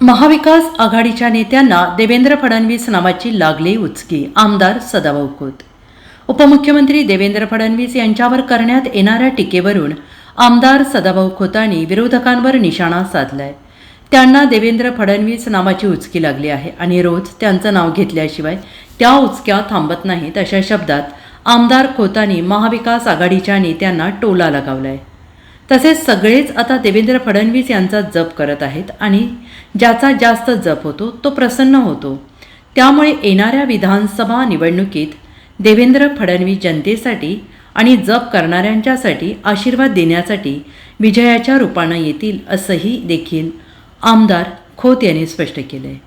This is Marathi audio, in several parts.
महाविकास आघाडीच्या नेत्यांना देवेंद्र फडणवीस नावाची लागली उचकी आमदार सदाभाऊ खोत. उपमुख्यमंत्री देवेंद्र फडणवीस यांच्यावर करण्यात येणाऱ्या टीकेवरून आमदार सदाभाऊ खोतांनी विरोधकांवर निशाणा साधलाय. त्यांना देवेंद्र फडणवीस नावाची उचकी लागली आहे आणि रोज त्यांचं नाव घेतल्याशिवाय त्या उचक्या थांबत नाहीत अशा शब्दात आमदार खोतांनी महाविकास आघाडीच्या नेत्यांना टोला लगावलाय. तसेच सगळेच आता देवेंद्र फडणवीस यांचा जप करत आहेत आणि ज्याचा जास्त जप होतो तो प्रसन्न होतो. त्यामुळे येणाऱ्या विधानसभा निवडणुकीत देवेंद्र फडणवीस जनतेसाठी आणि जप करणाऱ्यांच्यासाठी आशीर्वाद देण्यासाठी विजयाच्या रूपानं येतील असंही देखील आमदार खोत यांनी स्पष्ट केलं आहे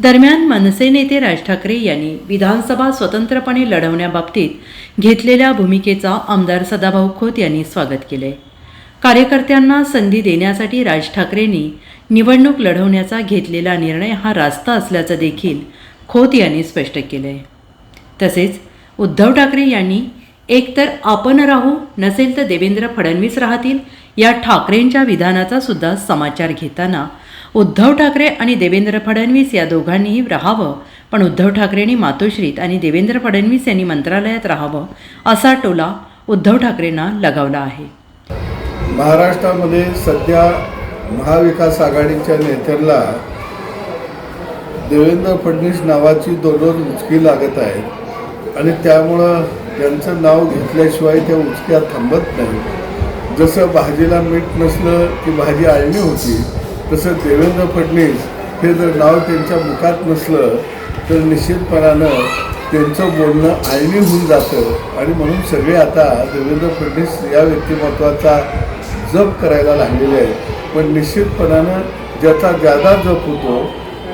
दरम्यान मनसे नेते राज ठाकरे यांनी विधानसभा स्वतंत्रपणे लढवण्याबाबतीत घेतलेल्या भूमिकेचा आमदार सदाभाऊ खोत यांनी स्वागत केले कार्यकर्त्यांना संधी देण्यासाठी राज ठाकरेंनी निवडणूक लढवण्याचा घेतलेला निर्णय हा रास्ता असल्याचं देखील खोत यांनी स्पष्ट केलं आहे तसेच उद्धव ठाकरे यांनी एकतर आपण राहू नसेल तर देवेंद्र फडणवीस राहतील या ठाकरेंच्या विधानाचा सुद्धा समाचार घेताना उद्धव ठाकरे आणि देवेंद्र फडणवीस या दोघांनीही राहावं पण उद्धव ठाकरेंनी मातोश्रीत आणि देवेंद्र फडणवीस यांनी मंत्रालयात राहावं असा टोला उद्धव ठाकरेंना लगावला आहे. महाराष्ट्रामध्ये सध्या महाविकास आघाडीच्या नेत्यांना देवेंद्र फडणवीस नावाची दररोज उचकी लागत आहे. आणि त्यामुळं त्यांचं नाव घेतल्याशिवाय त्या उचक्या थांबत नाही. जसं भाजीला मीठ नसलं की भाजी आळणी होती तसं देवेंद्र फडणवीस हे जर नाव त्यांच्या मुखात नसलं तर निश्चितपणानं त्यांचं बोलणं आळणी होऊन जातं. आणि म्हणून सगळे आता देवेंद्र फडणवीस या व्यक्तिमत्वाचा जप करायला लागलेले आहेत. पण निश्चितपणानं ज्याचा ज्यादा जप होतो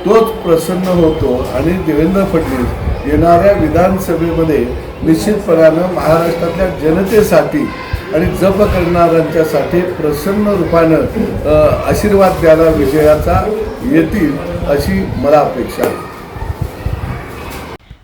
तोच प्रसन्न होतो आणि देवेंद्र फडणवीस येणाऱ्या विधानसभेमध्ये निश्चितपणानं महाराष्ट्रातल्या जनतेसाठी आणि जप करणाऱ्यांच्यासाठी प्रसन्न रूपानं आशीर्वाद द्यायला विजयाचा येतील अशी मला अपेक्षा आहे.